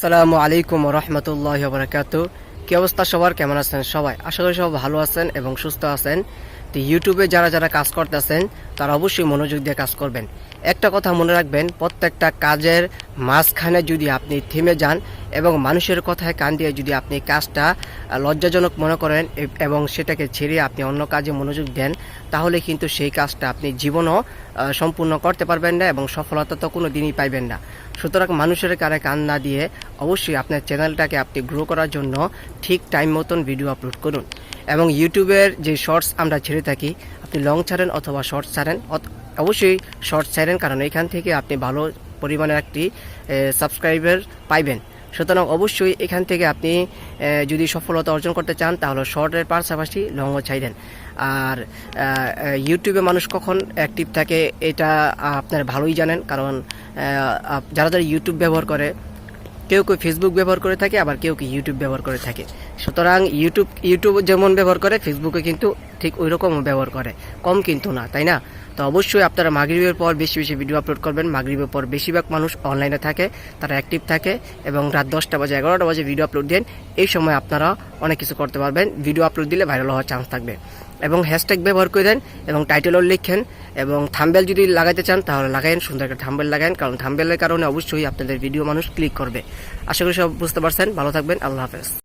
সালামু আলাইকুম রহমতুল্লাহ বরাকাতু কি অবস্থা সবার? কেমন আছেন সবাই? আশা করি সব ভালো আছেন এবং সুস্থ আছেন। তো ইউটিউবে যারা যারা কাজ করতেছেন, তারা অবশ্যই মনোযোগ দিয়ে কাজ করবেন। একটা কথা মনে রাখবেন, প্রত্যেকটা কাজের মাঝখানে যদি আপনি থেমে যান এবং মানুষের কথায় কান দিয়ে যদি আপনি কাজটা লজ্জাজনক মনে করেন এবং সেটাকে ছেড়ে আপনি অন্য কাজে মনোযোগ দেন, তাহলে কিন্তু সেই কাজটা আপনি জীবনও সম্পূর্ণ করতে পারবেন না এবং সফলতা তো কোনো দিনই পাইবেন না। সুতরাং মানুষের কানে কান না দিয়ে অবশ্যই আপনার চ্যানেলটাকে আপনি গ্রো করার জন্য ঠিক টাইম মতন ভিডিও আপলোড করুন। এবং ইউটিউবের যে শর্টস আমরা ছেড়ে থাকি, আপনি লং ছাড়েন অথবা শর্টস ছাড়েন অবশ্যই শর্টস ছাড়েন, কারণ এখান থেকে আপনি ভালো পরিমাণের একটি সাবস্ক্রাইবার পাইবেন। সুতরাং অবশ্যই এখান থেকে আপনি যদি সফলতা অর্জন করতে চান, তাহলে শর্টের পাশাপাশি লংও চাইলেন আর ইউটিউবে মানুষ কখন অ্যাক্টিভ থাকে, এটা আপনার ভালোই জানেন, কারণ যারা যারা ইউটিউব ব্যবহার করে কেউ কেউ ফেসবুক ব্যবহার করে থাকে, আবার কেউ কেউ ইউটিউব ব্যবহার করে থাকে। সুতরাং ইউটিউব ইউটিউব যেমন ব্যবহার করে ফেসবুকে কিন্তু ঠিক ওই রকম ব্যবহার করে। কম কিন্তু না, তাই না? তো অবশ্যই আপনারা মাগরিবের পর বেশি বেশি ভিডিও আপলোড করবেন। মাগরিবের পর বেশিরভাগ মানুষ অনলাইনে থাকে, তারা অ্যাক্টিভ থাকে এবং রাত দশটা বাজে, এগারোটা বাজে ভিডিও আপলোড দেন। এই সময় আপনারা অনেক কিছু করতে পারবেন। ভিডিও আপলোড দিলে ভাইরাল হওয়ার চান্স থাকবে। এবং হ্যাশট্যাগ ব্যবহার করে দেন এবং টাইটেলও লিখেন এবং থাম্বেল যদি লাগাইতে চান তাহলে লাগাইন, সুন্দর একটা থাম্বেল লাগাইন, কারণ থাম্বেলের কারণে অবশ্যই আপনাদের ভিডিও মানুষ ক্লিক করবে। আশা করি সব বুঝতে পারছেন। ভালো থাকবেন। আল্লাহ হাফেজ।